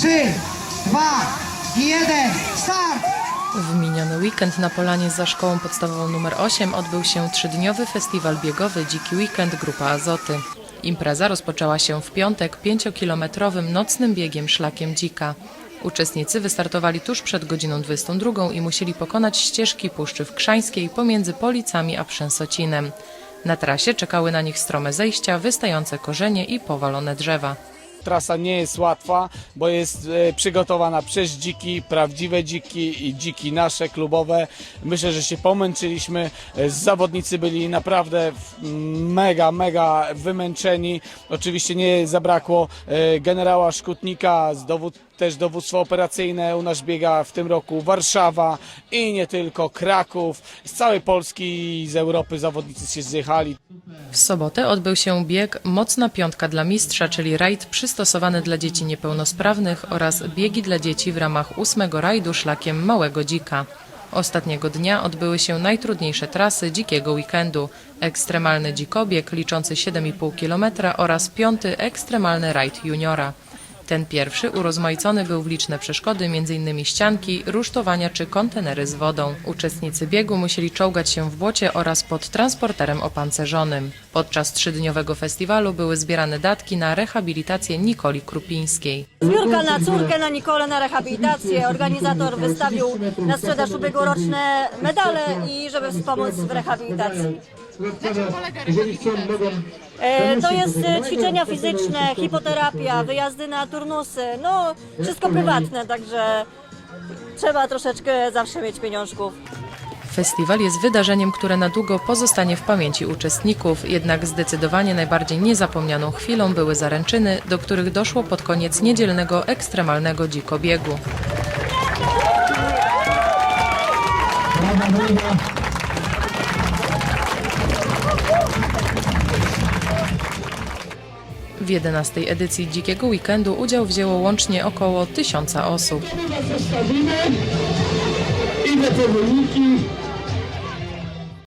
3, 2, 1, start! W miniony weekend na Polanie za szkołą podstawową nr 8 odbył się trzydniowy festiwal biegowy Dziki Weekend Grupa Azoty. Impreza rozpoczęła się w piątek pięciokilometrowym nocnym biegiem szlakiem Dzika. Uczestnicy wystartowali tuż przed godziną 22 i musieli pokonać ścieżki Puszczy Krzańskiej pomiędzy Policami a Przęsocinem. Na trasie czekały na nich strome zejścia, wystające korzenie i powalone drzewa. Trasa nie jest łatwa, bo jest e, przygotowana przez dziki, prawdziwe dziki i dziki nasze klubowe. Myślę, że się pomęczyliśmy. E, Zawodnicy byli naprawdę w- mega, mega wymęczeni. Oczywiście nie zabrakło e, generała Szkutnika, z dowód, też dowództwo operacyjne u nas biega w tym roku Warszawa i nie tylko Kraków. Z całej Polski i z Europy zawodnicy się zjechali. W sobotę odbył się bieg Mocna Piątka dla Mistrza, czyli rajd przystosowany dla dzieci niepełnosprawnych oraz biegi dla dzieci w ramach ósmego rajdu szlakiem Małego Dzika. Ostatniego dnia odbyły się najtrudniejsze trasy dzikiego weekendu. Ekstremalny dzikobieg liczący 7,5 km oraz piąty ekstremalny rajd juniora. Ten pierwszy urozmaicony był w liczne przeszkody, m.in. ścianki, rusztowania czy kontenery z wodą. Uczestnicy biegu musieli czołgać się w błocie oraz pod transporterem opancerzonym. Podczas trzydniowego festiwalu były zbierane datki na rehabilitację Nikoli Krupińskiej. Zbiórka na córkę, na Nikolę, na rehabilitację. Organizator wystawił na sprzedaż ubiegłoroczne medale i żeby wspomóc w rehabilitacji. E, To jest e, ćwiczenia fizyczne, hipoterapia, wyjazdy na turnusy, no wszystko prywatne, także trzeba troszeczkę zawsze mieć pieniążków. Festiwal jest wydarzeniem, które na długo pozostanie w pamięci uczestników, jednak zdecydowanie najbardziej niezapomnianą chwilą były zaręczyny, do których doszło pod koniec niedzielnego ekstremalnego dzikobiegu. W 11 edycji Dzikiego Weekendu udział wzięło łącznie około tysiąca osób. Idę po wyniki.